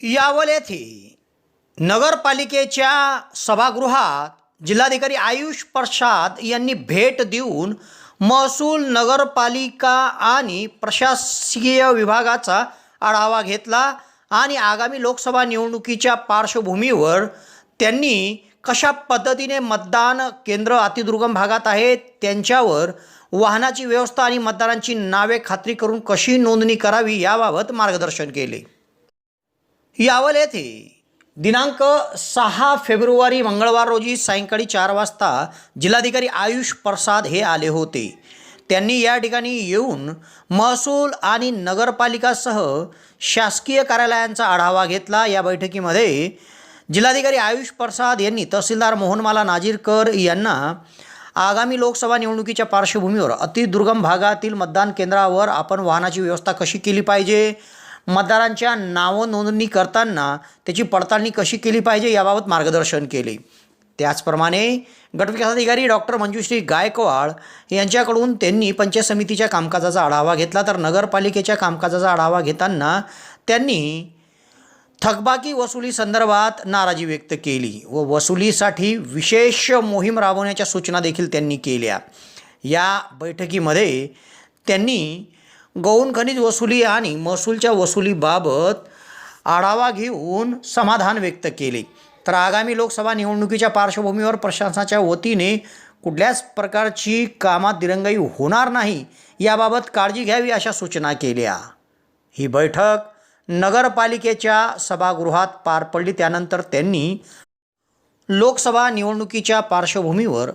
यावल येथे नगरपालिकेच्या सभागृहात जिल्हाधिकारी आयुष प्रसाद यांनी भेट देऊन महसूल नगरपालिका आणि प्रशासकीय विभागाचा आढावा घेतला आणि आगामी लोकसभा निवडणुकीच्या पार्श्वभूमीवर त्यांनी कशा पद्धतीने मतदान केंद्र अतिदुर्गम भागात आहेत त्यांच्यावर वाहनाची व्यवस्था आणि मतदारांची नावे खात्री करून कशी नोंदणी करावी याबाबत मार्गदर्शन केले. यावल येथे दिनांक सहा फेब्रुवारी मंगळवार रोजी सायंकाळी चार वाजता जिल्हाधिकारी आयुष प्रसाद हे आले होते. त्यांनी या ठिकाणी येऊन महसूल आणि नगरपालिकासह शासकीय कार्यालयांचा आढावा घेतला. या बैठकीमध्ये जिल्हाधिकारी आयुष प्रसाद यांनी तहसीलदार मोहनमाला नाजीरकर यांना आगामी लोकसभा निवडणुकीच्या पार्श्वभूमीवर अतिदुर्गम भागातील मतदान केंद्रावर आपण वाहनाची व्यवस्था कशी केली पाहिजे? मतदारांच्या नावं नोंदणी करताना त्याची पडताळणी कशी केली पाहिजे याबाबत मार्गदर्शन केले. त्याचप्रमाणे गटविकास अधिकारी डॉक्टर मंजुश्री गायकवाड यांच्याकडून त्यांनी पंचायत समितीच्या कामकाजाचा आढावा घेतला. तर नगरपालिकेच्या कामकाजाचा आढावा घेताना त्यांनी थकबाकी वसुली संदर्भात नाराजी व्यक्त केली व वसुलीसाठी विशेष मोहीम राबवण्याच्या सूचना देखील त्यांनी केल्या. या बैठकीमध्ये त्यांनी गौण खनिज वसुली आणि महसूलच्या वसुलीबाबत आढावा घेऊन समाधान व्यक्त केले. तर आगामी लोकसभा निवडणुकीच्या पार्श्वभूमीवर प्रशासनाच्या वतीने कुठल्याच प्रकारची कामात दिरंगाई होणार नाही याबाबत काळजी घ्यावी अशा सूचना केल्या. ही बैठक नगरपालिकेच्या सभागृहात पार पडली. त्यानंतर त्यांनी लोकसभा निवडणुकीच्या पार्श्वभूमीवर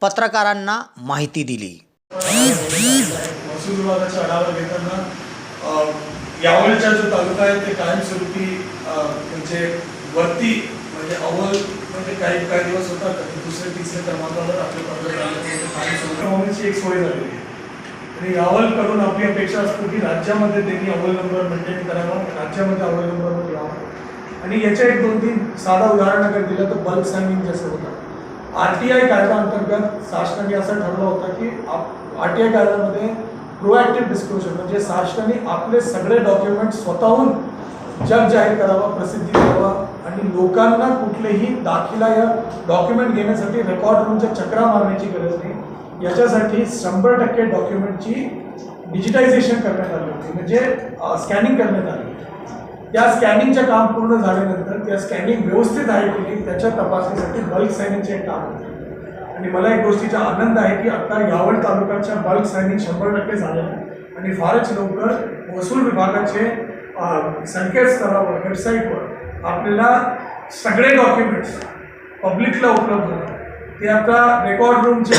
पत्रकारांना माहिती दिली. महसूल विभागाचा आढावा घेताना अ, जो तालुका आहे ते कायमस्वरूपी म्हणजे वरती म्हणजे अव्वल म्हणजे काही काही दिवस होता दुसरे दुसऱ्या तिसऱ्या क्रमांकावर आपले पंतप्रधानांनी कायमस्वरूपी. एक सोय झालेली आहे. आणि यावलकडून आपली अपेक्षा असतो की राज्यामध्ये त्यांनी अव्वल नंबर मेंटेन करावा राज्यामध्ये अव्वल नंबरवर यावं. आणि याच्या एक दोन तीन साधा उदाहरण अगर दिलं तर बल्क सायनिंग जसं होतं. आर टी आय कायदा अंतर्गत शासनाने असं ठरवलं होतं की आर टी आय कायद्यामध्ये प्रोॲक्टिव्ह डिस्क्लोजर म्हणजे शासनाने आपले सगळे डॉक्युमेंट स्वतःहून जग जाहीर करावा प्रसिद्धी करावा आणि लोकांना कुठलेही दाखिला या डॉक्युमेंट घेण्यासाठी रेकॉर्ड रूमच्या चक्रा मारण्याची गरज नाही. याच्यासाठी शंभर टक्के डॉक्युमेंटची डिजिटायझेशन करण्यात आली होती. म्हणजे स्कॅनिंग करण्यात आली त्या स्कॅनिंगचं काम पूर्ण झाल्यानंतर त्या स्कॅनिंग व्यवस्थित आहे की नाही त्याच्या तपासणीसाठी बल्क सायनिंगचे काम होते. आणि मला एक गोष्टीचा आनंद आहे की आता यावल तालुक्याच्या बल्क सायनिंग शंभर टक्के झालेलं आहे. आणि फारच लवकर महसूल विभागाचे संकेतस्थळावर वेबसाईटवर आपल्याला सगळे डॉक्युमेंट्स पब्लिकला उपलब्ध होतात ते आता रेकॉर्ड रूमचे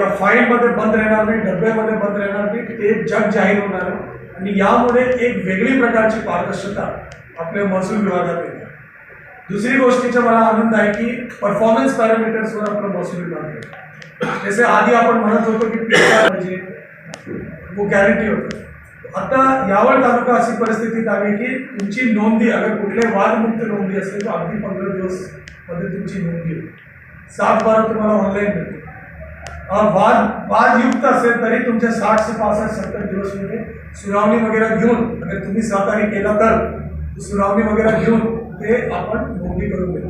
या फाईलमध्ये बंद राहणार नाही डब्यामध्ये बंद राहणार नाही ते जग जाहीर होणार आहे. आणि यामुळे एक वेगळी प्रकारची पारदर्शकता आपल्या महसूल विभागात येते. दुसरी गोष्टीचा मला आनंद आहे की परफॉर्मन्स पॅरामीटर्सवर आपण महसूल लागतो जसे आधी आपण म्हणत होतो की पेटा वो गॅरंटी होतं. आता यावर तालुका अशी परिस्थितीत आली की तुमची नोंदी अगर कुठले वादमुक्त नोंदी असेल तर अगदी पंधरा दिवसमध्ये तुमची नोंदी होईल. सात बारा तुम्हाला ऑनलाईन मिळते वाद वादयुक्त असेल तरी तुमच्या साठ ते पासष्ट सत्तर दिवस म्हणजे सुनावणी वगैरे घेऊन अगर तुम्ही सहकार्य केला तर सुनावणी वगैरे घेऊन ते आपण नोंदी करून घेतो.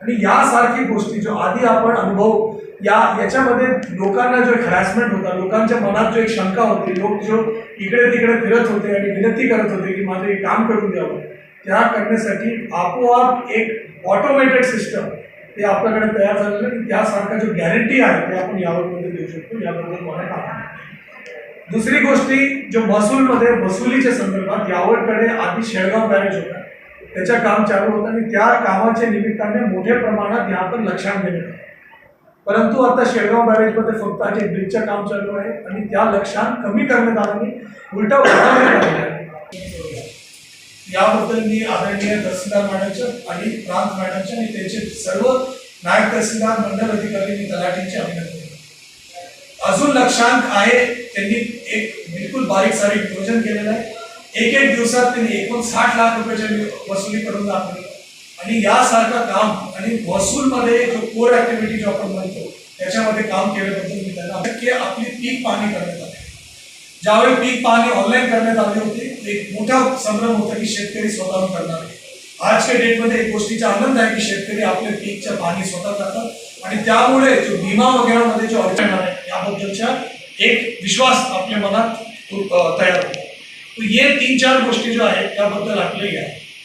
आणि यासारखी गोष्टी जो आधी आपण अनुभव या याच्यामध्ये लोकांना जो एक हॅरॅसमेंट होता लोकांच्या मनात जो एक शंका होती लोक जो इकडे तिकडे फिरत होते आणि विनंती करत होते की माझं एक काम करून द्यावं त्या करण्यासाठी आपोआप एक ऑटोमेटेड सिस्टम ते आपल्याकडे तयार झालेलं आणि त्यासारखा जो गॅरंटी आहे ते आपण यावरमध्ये देऊ शकतो. याबद्दल मला काम दुसरी गोष्टी जो महसूलमध्ये वसुलीच्या संदर्भात यावरकडे आधी शेळगाव बॅरेज होता. त्याचं काम चालू होतं आणि त्या कामाच्या निमित्ताने मोठ्या प्रमाणात या पण लक्षात घेण्यात परंतु आता शेळगाव बॅरेजमध्ये फक्त आज एक ब्रिजचं काम चालू आहे आणि त्या लक्षात कमी करण्यात आलं नाही उलटा वाढवण्यात आहे. याबद्दल मी आदरणीय तहसीलदार मॅडमचं आणि प्रांत मॅडमचे आणि त्यांचे सर्व नायब तहसीलदार मंडल अधिकारी आणि तलाठींचे अभिनंदन. अजून लक्षांक आहे त्यांनी एक बिलकुल बारीक सारीक नियोजन केलेलं आहे. एक एक दिवसात त्यांनी एकूण साठ लाख रुपयाची वसुली करून दाखवली. आणि यासारखं काम आणि वसूलमध्ये जो कोर ऍक्टिव्हिटी जो आपण म्हणतो त्याच्यामध्ये काम केल्याबद्दल मी त्यांना नक्की आपली पीक पाहणी करण्यात आली. ज्यावेळी पीक पाहणी ऑनलाईन करण्यात आली होती एक मोठा संभ्रम होता की शेतकरी स्वतःहून करणार नाही आजच्या डेटमध्ये एक गोष्टीचा आनंद आहे की शेतकरी आपल्या पीकच्या पाणी स्वतः करतात. आणि त्यामुळे जो वगैरे मध्ये जो अडचण आहे याबद्दलच्या एक विश्वास आपल्या मनात तयार होतो. ये तीन चार गोष्टी जो आहेत त्याबद्दल आपले घ्या.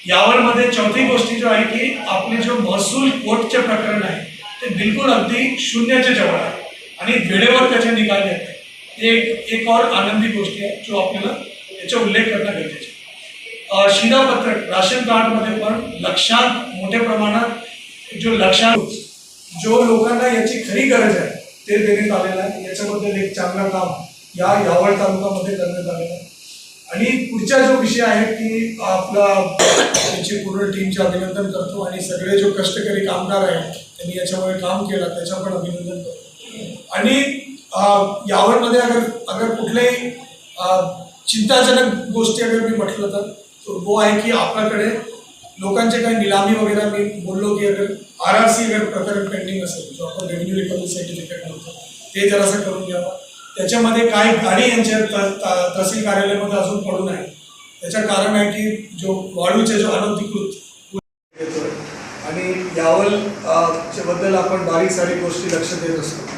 यावरमध्ये चौथी गोष्टी जो आहे की आपले जो महसूल कोर्टचे प्रकरण आहे ते बिलकुल अगदी शून्याच्या जवळ आहे आणि वेळेवर त्याचे निकाल येत आहे ते एक एक और आनंदी गोष्टी आहे जो आपल्याला याचा उल्लेख करणं गरजेचं शिधापत्रक राशन कार्डमध्ये पण लक्षात मोठ्या प्रमाणात जो लक्षात जो लोकांना याची खरी गरज आहे ते देण्यात आलेलं आहे. याच्याबद्दल एक चांगलं काम या यावळ तालुक्यामध्ये करण्यात आलेलं आहे. आणि पुढचा जो विषय आहे की आपला त्यांची पूर्ण टीमचे अभिनंदन करतो आणि सगळे जो कष्टकरी कामगार आहेत त्यांनी याच्यामुळे काम केलं त्याच्या पण अभिनंदन करतो. आणि यावरमध्ये अगर अगर कुठल्याही चिंताजनक गोष्टी अगर मी म्हटलं तर तो वो आहे की आपल्याकडे लोकांचे काही निलामी वगैरे मी बोललो की अगर आर आर सी अगर प्रकरण पेंडिंग असेल जो आपण रेव्हेन्यू रिकव्हरी सर्टिफिकेट म्हणतो ते जरासं करून घ्यावं. त्याच्यामध्ये काय गाडी यांच्या तहसील कार्यालयामध्ये अजून पडून आहे त्याचं कारण आहे की जो वाळूचे जो अनधिकृत आणि यावलबद्दल आपण बारीक सारीक गोष्टी लक्ष देत असतो.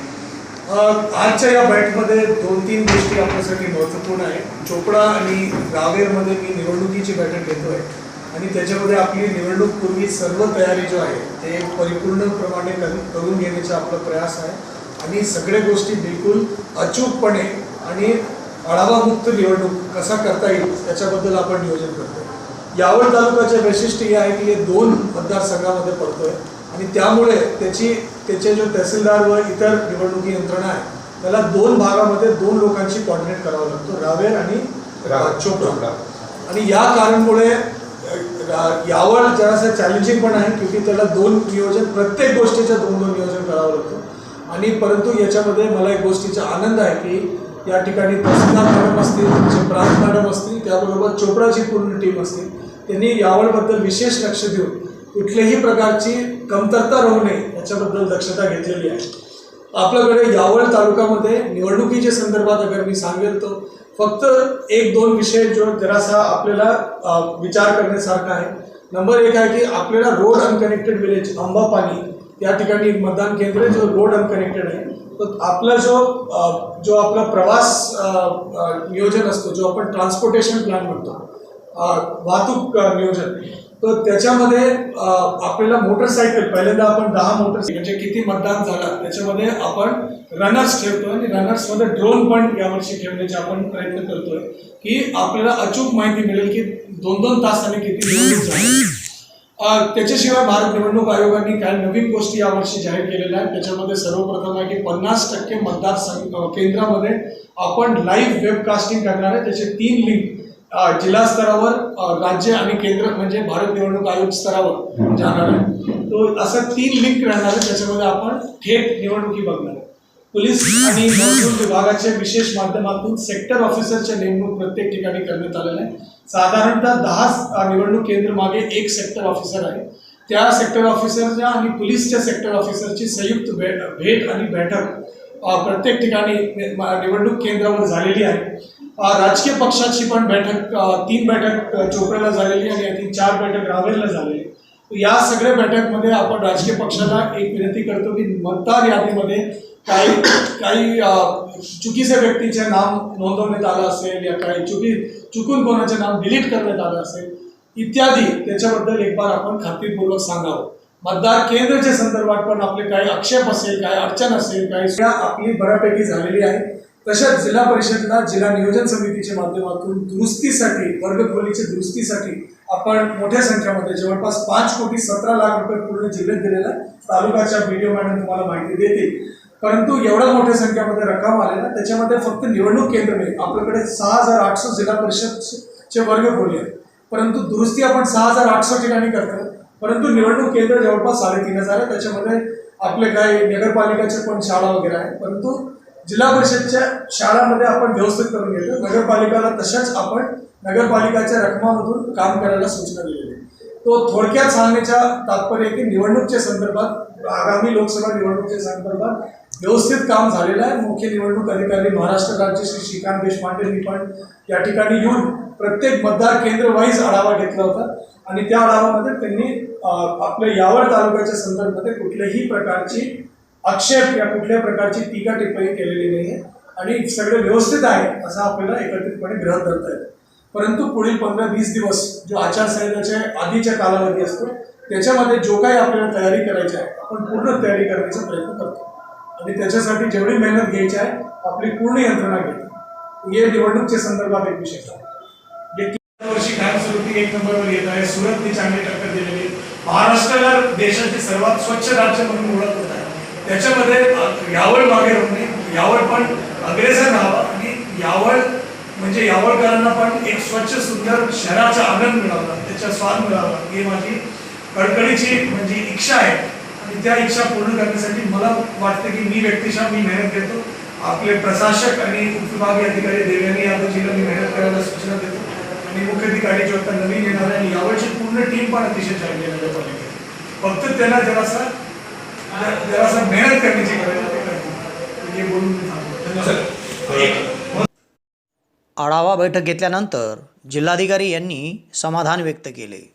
आजच्या या बैठमध्ये दोन तीन गोष्टी आपल्यासाठी महत्त्वपूर्ण आहे. चोपडा आणि रावेरमध्ये मी निवडणुकीची बैठक घेतोय. आणि त्याच्यामध्ये आपली निवडणूक पूर्वी सर्व तयारी जो आहे ते परिपूर्ण प्रमाणे करून घेण्याचा आपला प्रयास आहे. आणि सगळ्या गोष्टी बिलकुल अचूकपणे आणि आढावामुक्त निवडणूक कसा करता येईल त्याच्याबद्दल आपण नियोजन करतोय. यावल तालुक्याचे वैशिष्ट्य हे आहे की हे दोन मतदारसंघामध्ये पडतोय आणि त्यामुळे त्याची त्याचे जो तहसीलदार व इतर निवडणुकी यंत्रणा आहे त्याला दोन भागामध्ये दोन लोकांची कॉर्डिनेट करावा लागतो रावेर आणि चोपडा. आणि या कारणमुळे यावर जरासं चॅलेंजिंग पण आहे क्योंकि त्याला दोन नियोजन प्रत्येक गोष्टीचं दोन दोन नियोजन करावं लागतं. आणि परंतु याच्यामध्ये मला एक गोष्टीचा आनंद आहे की या ठिकाणी तहसीलदार मॅडम असतील तुमचे प्रांत मॅडम असतील त्याबरोबर चोपडाची पूर्ण टीम असतील त्यांनी यावरबद्दल विशेष लक्ष देऊन कुठल्याही प्रकारची कमतरता राहू नये याच्याबद्दल दक्षता घेतलेली आहे. आपल्याकडे यावळ तालुक्यामध्ये निवडणुकीच्या संदर्भात अगर मी सांगेल तर फक्त एक दोन विषय जो जरासा आपल्याला विचार करण्यासारखा आहे. नंबर एक आहे की आपल्याला रोड अनकनेक्टेड विलेज अंबापानी या ठिकाणी मतदान केंद्र जो रोड अनकनेक्टेड आहे तर आपला जो जो आपला प्रवास नियोजन असतो जो आपण ट्रान्सपोर्टेशन प्लॅन म्हणतो वाहतूक नियोजन तर त्याच्यामध्ये आपल्याला मोटरसायकल पहिल्यांदा आपण दहा मोटरसायकल म्हणजे किती मतदान झालं त्याच्यामध्ये आपण रनर्स ठेवतो आणि रनर्समध्ये ड्रोन पण यावर्षी ठेवण्याचे आपण प्रयत्न करतोय की आपल्याला अचूक माहिती मिळेल की दोन दोन तासाने किती झाले त्याच्याशिवाय भारत निवडणूक आयोगाने काही नवीन गोष्टी यावर्षी जाहीर केलेल्या आहेत. त्याच्यामध्ये सर्वप्रथम आहे की पन्नास टक्के मतदार केंद्रामध्ये आपण लाईव्ह वेबकास्टिंग करणार आहे. त्याचे तीन लिंक जिल्हा स्तरावर राज्य आणि केंद्र म्हणजे भारत निवडणूक आयोग स्तरावर जाणार आहे. तो असं तीन लिंक राहणार आहे. त्याच्यामध्ये आपण थेट निवडणुकी बघणार आहे. पोलीस आणि महसूल विभागाच्या विशेष माध्यमातून सेक्टर ऑफिसरच्या नेमणूक प्रत्येक ठिकाणी करण्यात आलेल्या आहे. साधारणतः दहा निवडणूक केंद्र मागे एक सेक्टर ऑफिसर आहे. त्या सेक्टर ऑफिसरच्या आणि पोलीसच्या सेक्टर ऑफिसरची संयुक्त भेट भेट आणि बैठक प्रत्येक ठिकाणी निवडणूक केंद्रावर झालेली आहे. राजकीय पक्षाची पण बैठक तीन बैठक चोपड्याला झालेली आणि आणखी चार बैठक रावेरला झालेली या सगळ्या बैठकमध्ये आपण राजकीय पक्षाला एक विनंती करतो की मतदार यादीमध्ये काही काही चुकीच्या व्यक्तीचे नाम नोंदवण्यात आलं असेल या काही चुकी चुकून कोणाचे नाव डिलीट करण्यात आलं असेल इत्यादी त्याच्याबद्दल एक बार आपण खात्रीपूर्वक सांगावं. मतदार केंद्राच्या संदर्भात पण आपले काही आक्षेप असेल काही अडचण असेल काही आपली बऱ्यापैकी झालेली आहे. तशाच जिल्हा परिषदला जिल्हा नियोजन समितीच्या माध्यमातून दुरुस्तीसाठी वर्गखोलीच्या दुरुस्तीसाठी आपण मोठ्या संख्येमध्ये जवळपास पाच कोटी सतरा लाख रुपये पूर्ण जिल्ह्यात दिलेला आहे. तालुकाच्या व्हिडिओ मॅडम तुम्हाला माहिती देतील. परंतु एवढ्या मोठ्या संख्येमध्ये रक्कम आले ना त्याच्यामध्ये फक्त निवडणूक केंद्र नाही आपल्याकडे सहा हजार आठशे जिल्हा परिषदचे वर्ग खोले आहेत. परंतु दुरुस्ती आपण सहा हजार आठशे ठिकाणी करतो. परंतु निवडणूक केंद्र जवळपास साडेतीन हजार आहे. त्याच्यामध्ये आपले काही नगरपालिकाचे पण शाळा वगैरे आहे परंतु जिल्हा परिषदच्या शाळामध्ये आपण व्यवस्थित करून घेतो. नगरपालिकाला तशाच आपण नगरपालिकाच्या रकमामधून काम करायला सूचना दिलेली आहे. तो थोडक्यात सांगण्याच्या तात्पर्य की निवडणूकच्या संदर्भात आगामी लोकसभा निवडणुकीच्या संदर्भात व्यवस्थित काम झालेलं आहे. मुख्य निवडणूक अधिकारी महाराष्ट्र राज्य श्री श्रीकांत देशपांडे यांनी पण या ठिकाणी येऊन प्रत्येक मतदार केंद्र वाईज आढावा घेतला होता. आणि त्या आढाव्यामध्ये त्यांनी आपल्या यावल तालुक्याच्या संदर्भामध्ये कुठल्याही प्रकारची आक्षेप या कुठल्याही प्रकारची टीका टिप्पणी केलेली नाही आहे. आणि सगळं व्यवस्थित आहे असं आपल्याला एकत्रितपणे ग्रह धरता येतं परंतु पुढील पंधरा वीस दिवस जो आचारसंहिताच्या आधीच्या कालावधी असतो त्याच्यामध्ये जो काही आपल्याला तयारी करायची आहे आपण पूर्ण तयारी करण्याचा प्रयत्न करतो. आणि त्याच्यासाठी जेवढी मेहनत घ्यायची आहे आपली पूर्ण यंत्रणा घेतो. हे निवडणुकीच्या संदर्भात एक विशेष वर्षी कायमस्वरूपी एक नंबरवर येत आहे सुरतने चांगली टक्कर दिलेली आहे. महाराष्ट्राला देशाचे सर्वात स्वच्छ राज्य म्हणून ओळख होत आहे त्याच्यामध्ये यावर यावळ मागे राहू नये यावळ पण अग्रेसर राहावा. आणि यावळ म्हणजे यावळकरांना पण एक स्वच्छ सुंदर शहराचा आनंद मिळावा त्याचा स्वाद मिळावा. ही माझी कडकडीची म्हणजे इच्छा आहे. आणि त्या इच्छा पूर्ण करण्यासाठी मला वाटतं की मी व्यक्तिशः मी मेहनत घेतो. आपले प्रशासक आणि उपविभागीय अधिकारी देवयानी यादवजीला मी मेहनत करायला सूचना देतो. आणि मुख्य अधिकारी जो आता नवीन येणार आहे आणि यावरची पूर्ण टीम पण अतिशय चांगली आहे नगरपालिकेची. फक्त त्यांना जरासा जरा- जरासा मेहनत करण्याची गरज आहे. हे बोलून मी थांबतो आढावा बैठक घेतल्यानंतर जिल्हाधिकारी यांनी समाधान व्यक्त केले.